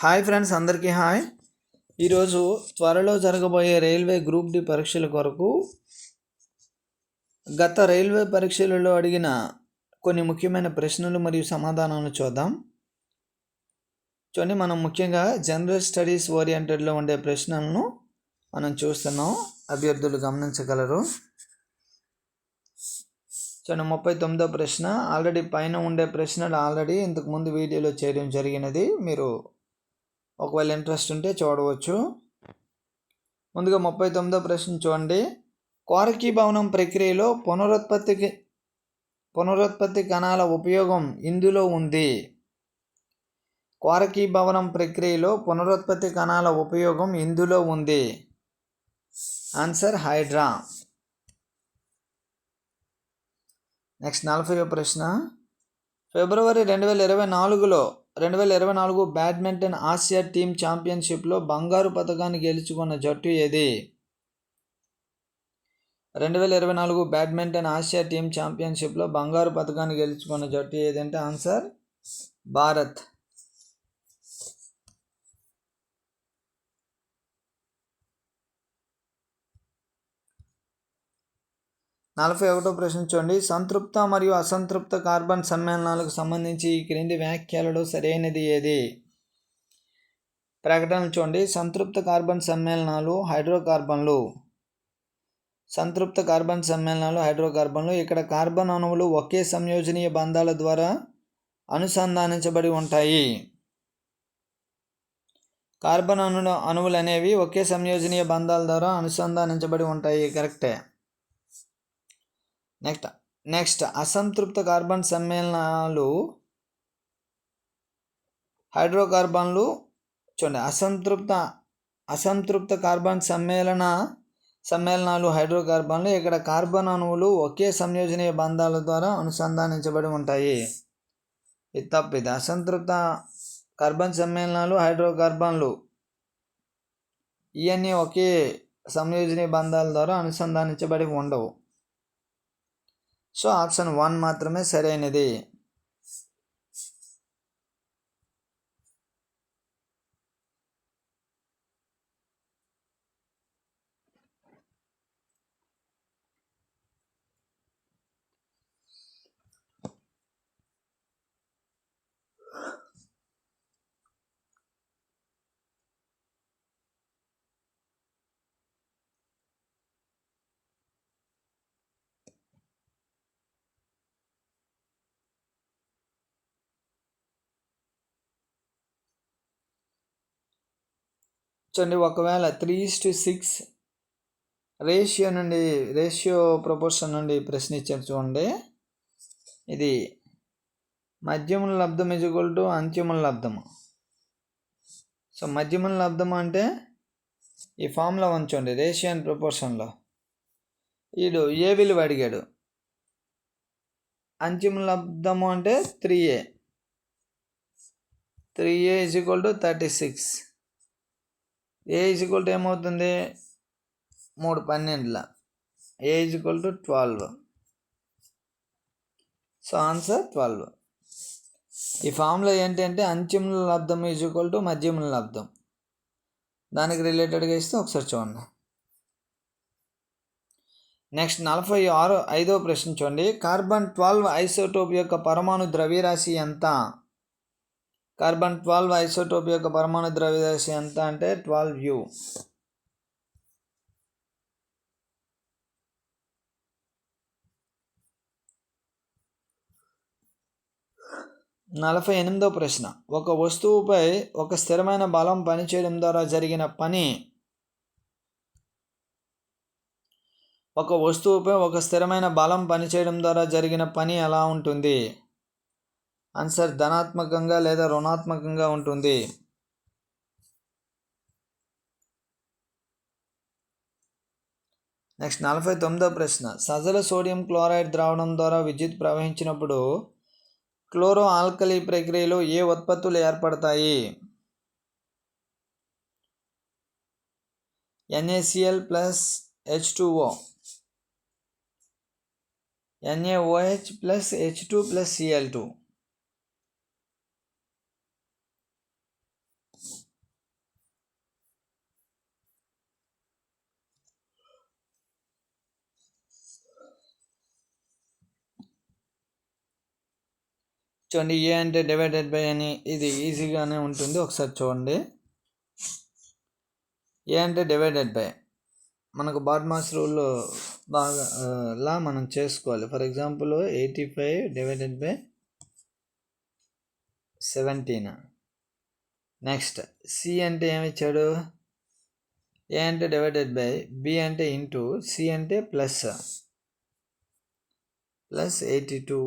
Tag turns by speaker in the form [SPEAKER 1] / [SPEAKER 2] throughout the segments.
[SPEAKER 1] Hi friends అందరికీ hi. ఈరోజు త్వరలో జరగబోయే రైల్వే గ్రూప్ డి పరీక్షల కొరకు గత రైల్వే పరీక్షలలో అడిగిన కొన్ని ముఖ్యమైన ప్రశ్నలు మరియు సమాధానాలు చూద్దాం. చూడండి మనం ముఖ్యంగా జనరల్ స్టడీస్ ఓరియంటెడ్లో ఉండే ప్రశ్నలను మనం చూస్తున్నాం. అభ్యర్థులు గమనించగలరు. చూడండి ముప్పై తొమ్మిదో ప్రశ్న. ఆల్రెడీ పైన ఉండే ప్రశ్నలు ఆల్రెడీ ఇంతకు ముందు వీడియోలో చేయడం జరిగినది. మీరు ఒకవేళ ఇంట్రెస్ట్ ఉంటే చూడవచ్చు. ముందుగా ముప్పై తొమ్మిదో ప్రశ్న చూడండి. కోరకీ భవనం ప్రక్రియలో పునరుత్పత్తికి పునరుత్పత్తి కణాల ఉపయోగం ఇందులో ఉంది. కోరకీ భవనం ప్రక్రియలో పునరుత్పత్తి కణాల ఉపయోగం ఇందులో ఉంది. ఆన్సర్ హైడ్రా నెక్స్ట్ నలభై ప్రశ్న. ఫిబ్రవరి రెండు వేల ఇరవై నాలుగులో రెండు వేల ఇరవై నాలుగు బ్యాడ్మింటన్ ఆసియా టీమ్ ఛాంపియన్షిప్లో బంగారు పథకాన్ని గెలుచుకున్న జట్టు ఏది? రెండు వేల ఇరవై నాలుగు బ్యాడ్మింటన్ ఆసియా టీమ్ ఛాంపియన్షిప్లో బంగారు పథకాన్ని గెలుచుకున్న జట్టు ఏదంటే ఆన్సర్? భారత్. నలభై ఒకటో ప్రశ్న చూడండి. సంతృప్త మరియు అసంతృప్త కార్బన్ సమ్మేళనాలకు సంబంధించి ఈ క్రింది వ్యాఖ్యలలో సరైనది ఏది? ప్రకటనలు చూడండి. సంతృప్త కార్బన్ సమ్మేళనాలు హైడ్రోకార్బన్లు. సంతృప్త కార్బన్ సమ్మేళనాలు హైడ్రోకార్బన్లు. ఇక్కడ కార్బన్ అణువులు ఒకే సంయోజనీయ బంధాల ద్వారా అనుసంధానించబడి ఉంటాయి. కార్బన్ అణు అణువులు అనేవి ఒకే సంయోజనీయ బంధాల ద్వారా అనుసంధానించబడి ఉంటాయి. కరెక్టే. నెక్స్ట్ నెక్స్ట్ అసంతృప్త కార్బన్ సమ్మేళనాలు హైడ్రోకార్బన్లు చూడండి అసంతృప్త అసంతృప్త కార్బన్ సమ్మేళన సమ్మేళనాలు హైడ్రోకార్బన్లు ఇక్కడ కార్బన్ అణువులు ఒకే సంయోజనీయ బంధాల ద్వారా అనుసంధానించబడి ఉంటాయి. ఇది తప్పు ఇది అసంతృప్త కార్బన్ సమ్మేళనాలు హైడ్రోకార్బన్లు ఇవన్నీ ఒకే సంయోజనీయ బంధాల ద్వారా అనుసంధానించబడి ఉండవు. సో ఆప్షన్ వన్ మాత్రమే సరైనది. చూడండి ఒకవేళ త్రీ టు సిక్స్ రేషియో నుండి రేషియో ప్రపోర్షన్ నుండి ప్రశ్న ఇచ్చారు చూడండి. ఇది మధ్యముల లబ్ధం ఈజ్వల్ టు అంత్యముల లబ్ధము. సో మధ్యముల లబ్ధం అంటే ఈ ఫామ్లో ఉంచండి రేషియో అండ్ ప్రపోర్షన్లో వీడు ఏ విలువ అడిగాడు? అంత్యముల లబ్ధము అంటే three A three A is equal to thirty six A is to ఏమవుతుంది? మూడు పన్నెండుల. A is to twelve so answer twelve ఈ ఫామ్లో ఏంటంటే అంత్యముల లబ్ధం ఈజ్ ఈక్వల్ టు మధ్యముల లబ్ధం దానికి రిలేటెడ్గా ఇస్తే ఒకసారి చూడండి. నెక్స్ట్ నలభై ఆరు ఐదో ప్రశ్న చూడండి. కార్బన్ ట్వెల్వ్ ఐసోటోప్ యొక్క పరమాణు ద్రవ్యరాశి ఎంత? కార్బన్ ట్వెల్వ్ ఐసోటోప్ యొక్క పరమాణు ద్రవ్యదశ ఎంత అంటే ట్వెల్వ్ యూ. నలభై ఎనిమిదో ప్రశ్న. ఒక వస్తువుపై ఒక స్థిరమైన బలం పనిచేయడం ద్వారా జరిగిన పని ఒక వస్తువుపై ఒక స్థిరమైన బలం పనిచేయడం ద్వారా జరిగిన పని ఎలా ఉంటుంది? ఆన్సర్ ధనాత్మకంగా లేదా రుణాత్మకంగా ఉంటుంది. నెక్స్ట్ నలభై తొమ్మిదో ప్రశ్న. సజల సోడియం క్లోరైడ్ ద్రావణం ద్వారా విద్యుత్ ప్రవహించినప్పుడు క్లోరో ఆల్కలీ ప్రక్రియలో ఏ ఉత్పత్తులు ఏర్పడతాయి? NaCl plus H two O NaOH plus H two plus Cl two. చూడండి ఏ అంటే డివైడెడ్ బై అని ఇది ఈజీగానే ఉంటుంది. ఒకసారి చూడండి. ఏ అంటే డివైడెడ్ బై మనకు బాడ్మాస్ రూల్ బాగా లా మనం చేసుకోవాలి. For example eighty five divided by seventeen next C అంటే ఏమి ఇచ్చాడు? ఏ అంటే డివైడెడ్ బై బి అంటే ఇంటూ సి అంటే plus plus eighty two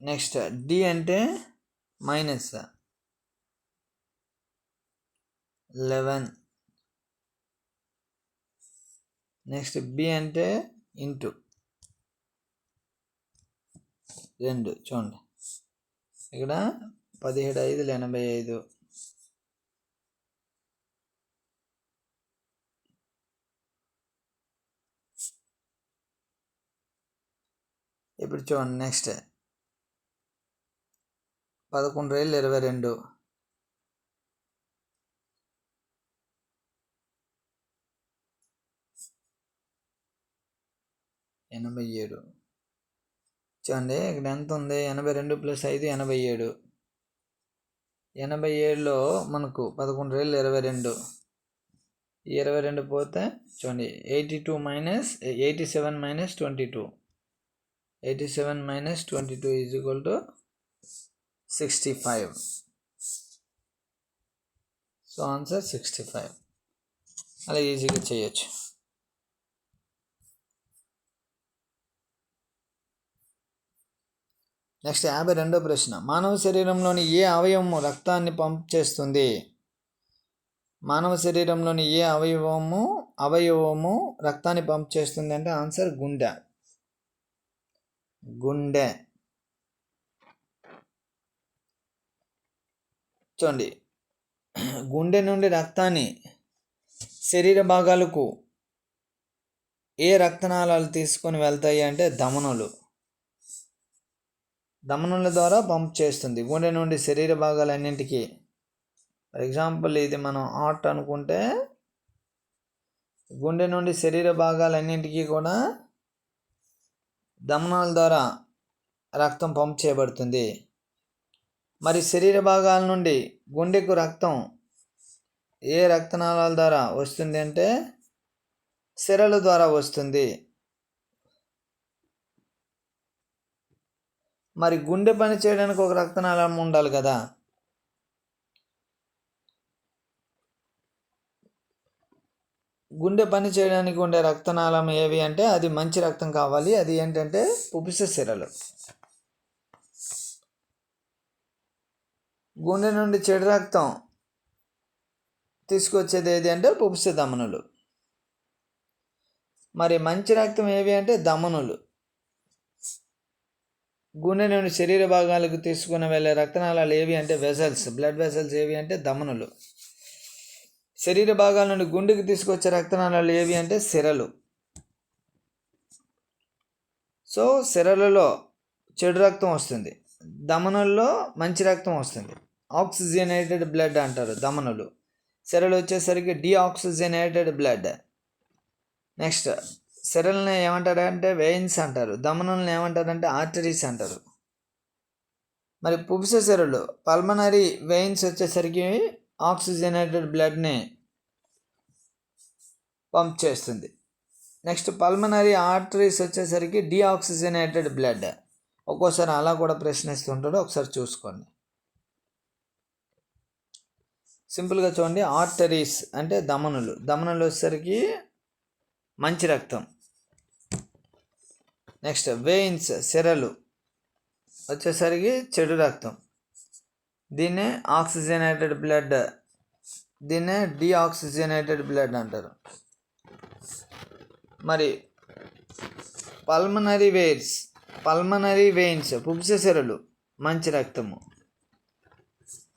[SPEAKER 1] next D అంటే మైనస్ లెవెన్ నెక్స్ట్ బి అంటే ఇంటూ రెండు చూడండి. ఇక్కడ పదిహేడు ఐదులు ఎనభై ఐదు. ఇప్పుడు చూడండి నెక్స్ట్ పదకొండు రైళ్ళు ఇరవై రెండు. ఎనభై ఏడు. చూడండి ఇక్కడ ఎంత ఉంది ఎనభై రెండు ప్లస్ ఐదు ఎనభై ఏడు. ఎనభై ఏడులో మనకు పదకొండు రైళ్ళు ఇరవై రెండు. ఇరవై రెండు పోతే చూడండి eighty two minus eighty seven minus twenty two. Eighty seven minus twenty two is equal to sixty five so answer sixty five అలా ఈజీగా చేయొచ్చు. నెక్స్ట్ యాభై రెండో ప్రశ్న. మానవ శరీరంలోని ఏ అవయవము రక్తాన్ని పంప్ చేస్తుంది? మానవ శరీరంలోని ఏ అవయవము అవయవము రక్తాన్ని పంప్ చేస్తుంది అంటే ఆన్సర్ గుండె. గుండె. చూడండి. గుండె నుండి రక్తాన్ని శరీర భాగాలకు ఏ రక్తనాళాలు తీసుకొని వెళ్తాయి అంటే ధమనులు ధమనుల ద్వారా పంప్ చేస్తుంది. గుండె నుండి శరీర భాగాలన్నింటికి. ఫర్ ఎగ్జాంపుల్ ఇది మనం హార్ట్ అనుకుంటే గుండె నుండి శరీర భాగాలన్నింటికీ కూడా ధమనాల ద్వారా రక్తం పంప్ చేయబడుతుంది. మరి శరీర భాగాల నుండి గుండెకు రక్తం ఏ రక్తనాళాల ద్వారా వస్తుంది అంటే సిరల ద్వారా వస్తుంది. మరి గుండె పని చేయడానికి ఒక రక్తనాళం ఉండాలి కదా. గుండె పని చేయడానికి ఉండే రక్తనాళం ఏవి అంటే అది మంచి రక్తం కావాలి. అది ఏంటంటే పుపిస సిరలు. గుండె నుండి చెడు రక్తం తీసుకొచ్చేది ఏది అంటే పుప్స దమనులు. మరి మంచి రక్తం ఏవి అంటే దమనులు. గుండె నుండి శరీర భాగాలకు తీసుకుని వెళ్ళే రక్తనాళాలు ఏవి అంటే వెసల్స్ బ్లడ్ వెసల్స్ ఏవి అంటే దమనులు. శరీర భాగాల నుండి గుండెకి తీసుకొచ్చే రక్తనాళాలు ఏవి అంటే సిరలు. సో సిరలలో చెడు రక్తం వస్తుంది. దమనుల్లో మంచి రక్తం వస్తుంది. ఆక్సిజనేటెడ్ బ్లడ్ అంటారు దమనులు. సెరలు వచ్చేసరికి డిఆక్సిజనేటెడ్ బ్లడ్. నెక్స్ట్ సెరల్ని ఏమంటారంటే వెయిన్స్ అంటారు. దమనుల్ని ఏమంటారంటే ఆర్టరీస్ అంటారు. మరి పురుష సెరలు పల్మనరీ వెయిన్స్ వచ్చేసరికి ఆక్సిజనేటెడ్ బ్లడ్ని పంప్ చేస్తుంది. నెక్స్ట్ పల్మనరీ ఆర్టరీస్ వచ్చేసరికి డిఆక్సిజనేటెడ్ బ్లడ్. ఒక్కోసారి అలా కూడా ప్రశ్నిస్తుంటాడు ఒకసారి చూసుకోండి. సింపుల్గా చూడండి. ఆర్టరీస్ అంటే దమనులు. దమనులు వచ్చేసరికి మంచి రక్తం. నెక్స్ట్ వెయిన్స్ సిరలు వచ్చేసరికి చెడు రక్తం. దీన్నే ఆక్సిజనేటెడ్ బ్లడ్ దీన్నే డిఆక్సిజనేటెడ్ బ్లడ్ అంటారు. మరి పల్మనరీ వెయిన్స్ పల్మనరీ వెయిన్స్ పుపిస సిరలు మంచి రక్తము.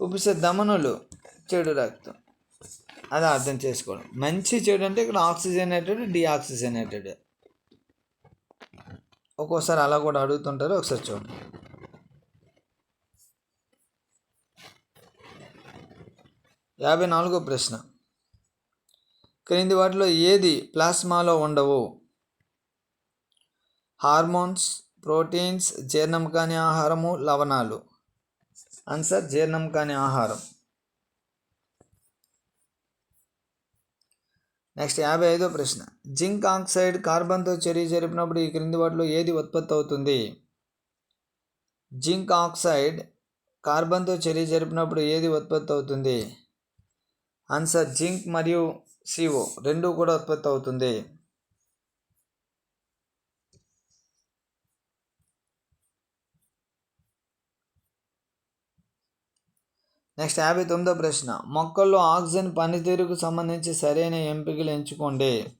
[SPEAKER 1] పుపిస దమనులు చెడు రక్తం. అది అర్థం చేసుకోవడం. మంచి చెడు అంటే ఇక్కడ ఆక్సిజనేటెడ్ డిఆక్సిజనేటెడ్ ఒక్కోసారి అలా కూడా అడుగుతుంటారు ఒకసారి చూడండి. యాభై నాలుగో ప్రశ్న. క్రింది వాటిలో ఏది ప్లాస్మాలో ఉండవు? హార్మోన్స్ ప్రోటీన్స్ జీర్ణం కాని ఆహారము లవణాలు. ఆన్సర్ జీర్ణం కాని ఆహారం. నెక్స్ట్ యాభై ఐదో ప్రశ్న. జింక్ ఆక్సైడ్ కార్బన్తో చర్య జరిపినప్పుడు ఈ క్రింది వాటిలో ఏది ఉత్పత్తి అవుతుంది? జింక్ ఆక్సైడ్ కార్బన్తో చర్య జరిపినప్పుడు ఏది ఉత్పత్తి అవుతుంది? ఆన్సర్ జింక్ మరియు సిఓ రెండు కూడా ఉత్పత్తి అవుతుంది. నెక్స్ట్ యాభై తొమ్మిదో ప్రశ్న. మొక్కల్లో ఆక్సిజన్ పనితీరుకు సంబంధించి సరైన ఎంపికలు ఎంచుకోండి.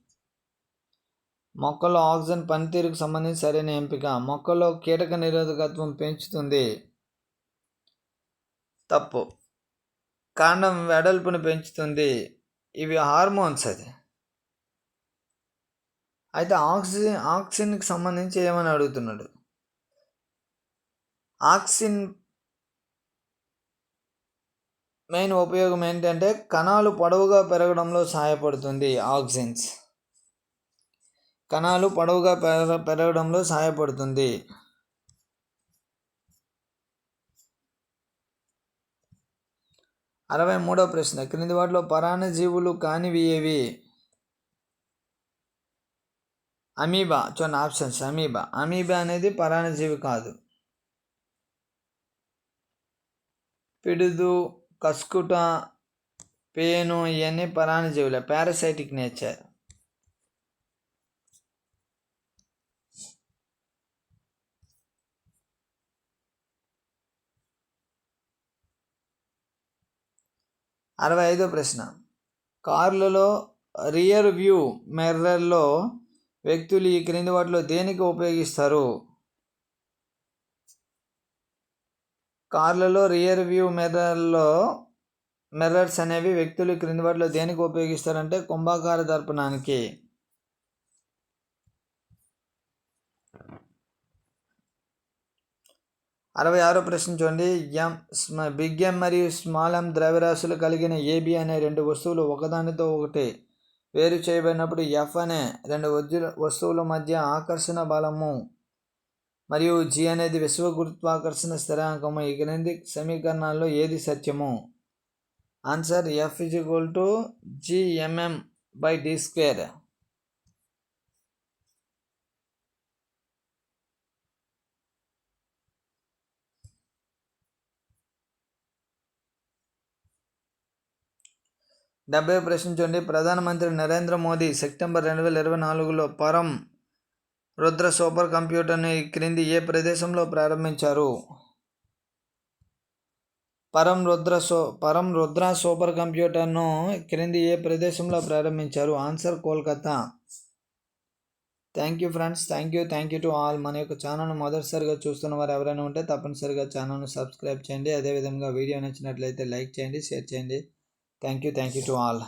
[SPEAKER 1] మొక్కల్లో ఆక్సిజన్ పనితీరుకు సంబంధించి సరైన ఎంపిక. మొక్కల్లో కీటక నిరోధకత్వం పెంచుతుంది. తప్పు. కాండం వెడల్పును పెంచుతుంది. ఇవి హార్మోన్స్ అది. అయితే ఆక్సిజన్ ఆక్సిజన్కి సంబంధించి ఏమని అడుగుతున్నాడు? ఆక్సిజన్ మెయిన్ ఉపయోగం ఏంటంటే కణాలు పొడవుగా పెరగడంలో సహాయపడుతుంది ఆక్సిజన్స్ కణాలు పొడవుగా పెరగ పెరగడంలో సహాయపడుతుంది. అరవై మూడవ ప్రశ్న. క్రింది వాటిలో పరాణజీవులు కానివి ఏవి? అమీబా. చూడండి ఆప్షన్స్. అమీబా. అమీబా అనేది పరాణజీవి కాదు. పిడుదు కస్కుట పేను ఇవన్నీ పరాణజీవులే. Parasitic nature. అరవై ఐదో ప్రశ్న. కార్లలో రియర్ వ్యూ మిర్రర్లో వ్యక్తులు ఈ క్రింది వాటిలో దేనికి ఉపయోగిస్తారు? కార్లలో రియర్ వ్యూ మిర్రర్లో మిర్రర్స్ అనేవి వ్యక్తులు క్రింది వాటిలో దేనికి ఉపయోగిస్తారంటే కుంభాకార దర్పణానికి. అరవై ఆరో ప్రశ్న చూడండి. ఎం బిగ్ ఎం మరియు స్మాల్ ఎం ద్రవ్యరాశులు కలిగిన ఏబి అనే రెండు వస్తువులు ఒకదానితో ఒకటి వేరు చేయబడినప్పుడు ఎఫ్ అనే రెండు వస్తువుల మధ్య ఆకర్షణ బలము మరియు జి అనేది విశ్వ గురుత్వాకర్షణ స్థిరాంకము. ఈ క్రింది సమీకరణాల్లో ఏది సత్యము? Answer F is equal to GMM by D square డెబ్బై ప్రశ్నించండి ప్రధానమంత్రి నరేంద్ర మోదీ సెప్టెంబర్ రెండు వేల ఇరవై నాలుగులో పరం రుద్ర సూపర్ కంప్యూటర్ని క్రింది ఏ ప్రదేశంలో ప్రారంభించారు? పరం రుద్ర సో పరం రుద్ర సూపర్ కంప్యూటర్ను క్రింది ఏ ప్రదేశంలో ప్రారంభించారు? Answer Kolkata. Thank you friends thank you thank you to all. మన యొక్క ఛానల్ను మొదటిసారిగా చూస్తున్న వారు ఎవరైనా ఉంటే తప్పనిసరిగా ఛానల్ను సబ్స్క్రైబ్ చేయండి. అదేవిధంగా వీడియో నచ్చినట్లయితే లైక్ చేయండి షేర్ చేయండి. Thank you thank you to all.